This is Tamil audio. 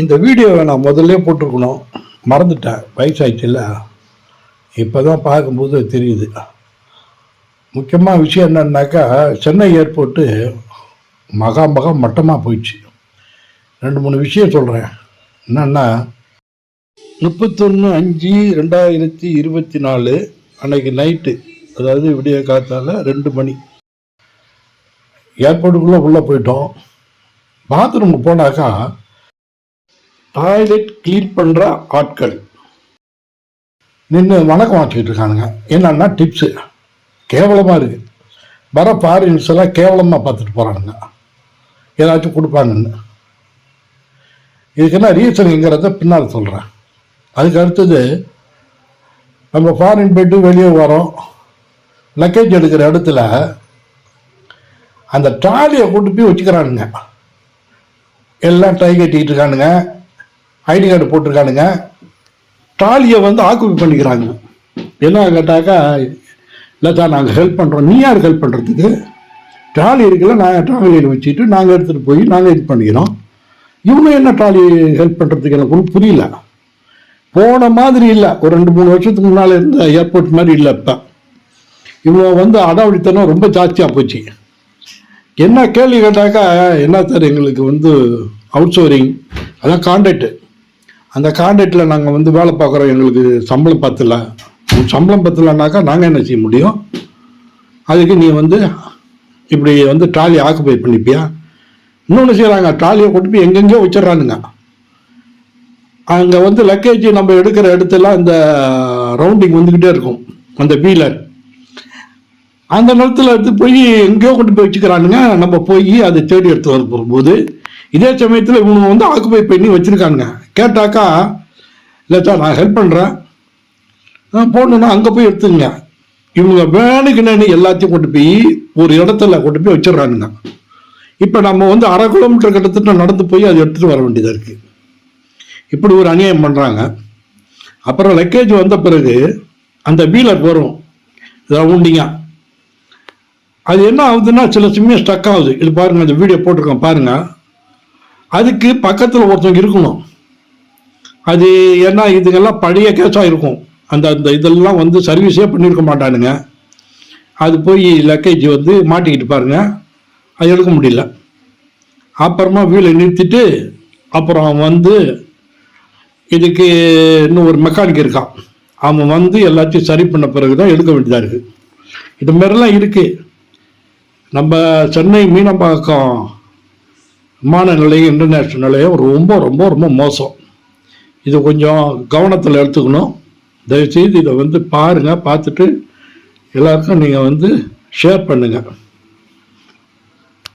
இந்த வீடியோவை நான் முதல்ல போட்டிருக்கணும். மறந்துட்டேன். வயசாயிடுச்சுல்ல. இப்போ தான் பார்க்கும்போது தெரியுது. முக்கியமாக விஷயம் என்னன்னாக்கா சென்னை ஏர்போர்ட்டு மகா மகா மட்டமாக போயிடுச்சு. ரெண்டு மூணு விஷயம் சொல்கிறேன் என்னன்னா முப்பத்தொன்று அஞ்சு ரெண்டாயிரத்தி இருபத்தி நாலு அன்னைக்கு நைட்டு அதாவது விடிய காத்தால் ரெண்டு மணி. ஏர்போர்ட்டுக்குள்ளே உள்ளே போயிட்டோம். பாத்ரூமுக்கு போனாக்கா டாய்லெட் க்ளீன் பண்ணுற ஆட்கள். நின்று வணக்கம் வாங்கிட்டு இருக்கானுங்க. என்னன்னா டிப்ஸு கேவலமாக இருக்குது வர ஃபாரின்ஸ் எல்லாம் கேவலமாக பார்த்துட்டு போகிறானுங்க ஏதாச்சும் கொடுப்பாங்கன்னு. இதுக்கு என்ன ரீசனுங்கிறத பின்னால் சொல்கிறேன் அதுக்கு அடுத்தது நம்ம ஃபாரின் போயிட்டு வெளியே வரோம். லக்கேஜ் எடுக்கிற இடத்துல அந்த ட்ராலியை கொண்டு போய் வச்சுக்கிறானுங்க. எல்லாம் டை கட்டிக்கிட்டு இருக்கானுங்க. ID card போட்டிருக்கானுங்க. ட்ராலியை வந்து ஆக்குபை பண்ணிக்கிறாங்க. என்ன கேட்டாக்கா இல்லை சார் நாங்கள் ஹெல்ப் பண்ணுறோம் நீ யார் ஹெல்ப் பண்ணுறதுக்கு ட்ராலி இருக்குல்ல நாங்கள் ட்ராலியில் வச்சுட்டு நாங்கள் எடுத்துகிட்டு போய் நாங்கள் இது பண்ணிக்கிறோம். இவங்க என்ன ட்ராலி ஹெல்ப் பண்ணுறதுக்கு எனக்கு ஒன்றும் புரியல. போன மாதிரி இல்லை. ஒரு ரெண்டு மூணு வருஷத்துக்கு முன்னால் இருந்த ஏர்போர்ட் மாதிரி இல்லை இப்போ. இவங்க வந்து அடாவடித்தனம் ரொம்ப ஜாஸ்தியாக போச்சு. என்ன கேள்வி கேட்டாக்கா என்ன சார் எங்களுக்கு வந்து அவுட் சோரிங் அதான் கான்ட்ராக்டு அந்த கான்ட்ராக்டில் நாங்கள் வந்து வேலை பார்க்குறோம். எங்களுக்கு சம்பளம் பத்தல. சம்பளம் பத்தலைனாக்கா நாங்கள் என்ன செய்ய முடியும்? அதுக்கு நீ வந்து இப்படி வந்து ட்ராலி ஆக்குபை பண்ணிப்பியா? இன்னொன்று செய்கிறாங்க ட்ராலியை கொண்டு போய் எங்கெங்கேயோ வச்சிடறானுங்க. அங்கே வந்து லக்கேஜ் நம்ம எடுக்கிற இடத்துல இந்த ரவுண்டிங் வந்துக்கிட்டே இருக்கும். அந்த வீலர் அந்த நேரத்தில் எடுத்து போய் எங்கேயோ கொண்டு போய் வச்சுக்கிறானுங்க. நம்ம போய் அதை தேடி எடுத்து வர போகும்போது இதே சமயத்தில் இவங்க வந்து ஆக்குபை பண்ணி வச்சுருக்கானுங்க. கேட்டாக்கா இல்லை சார் நான் ஹெல்ப் பண்ணுறேன் போடணுன்னா அங்கே போய் எடுத்துங்க இவங்க வேணுக்குன்னு எல்லாத்தையும் கொண்டு போய் ஒரு இடத்துல கொண்டு போய் வச்சிடுறானுங்க. இப்போ நம்ம வந்து அரை கிலோமீட்டர் கிட்டத்தட்ட நடந்து போய் அதை எடுத்துகிட்டு வர வேண்டியதாக இருக்குது இப்படி ஒரு அநியாயம் பண்ணுறாங்க அப்புறம் லக்கேஜ் வந்த பிறகு அந்த வீலர் வரும். ரவுண்டிங்காக அது என்ன ஆகுதுன்னா சில சமயம் ஸ்டக் ஆகுது. இது பாருங்கள் அந்த வீடியோ போட்டிருக்கோம் பாருங்கள் அதுக்கு பக்கத்தில் ஒருத்தவங்க இருக்கணும். அது ஏன்னா இதுக்கெல்லாம் பழைய கேஸாக இருக்கும். அந்த அந்த இதெல்லாம் வந்து சர்வீஸே பண்ணியிருக்க மாட்டானுங்க. அது போய் லக்கேஜ் வந்து மாட்டிக்கிட்டு பாருங்க. அது எடுக்க முடியல. அப்புறமா வீலை நிறுத்திட்டு அப்புறம் வந்து இதுக்கு இன்னும் ஒரு மெக்கானிக் இருக்கான். அவன் வந்து எல்லாத்தையும் சரி பண்ண பிறகு தான் எடுக்க வேண்டியதாக இருக்குது இது மாதிரிலாம் இருக்குது நம்ம சென்னை மீனம்பாக்கம் விமான நிலையம் இன்டர்நேஷ்னல் நிலையம் ரொம்ப ரொம்ப ரொம்ப மோசம். இது கொஞ்சம் கவனத்தில் எடுத்துக்கணும். தயவுசெய்து இதை வந்து பாருங்கள் பார்த்துட்டு எல்லாருக்கும் நீங்கள் வந்து ஷேர் பண்ணுங்கள்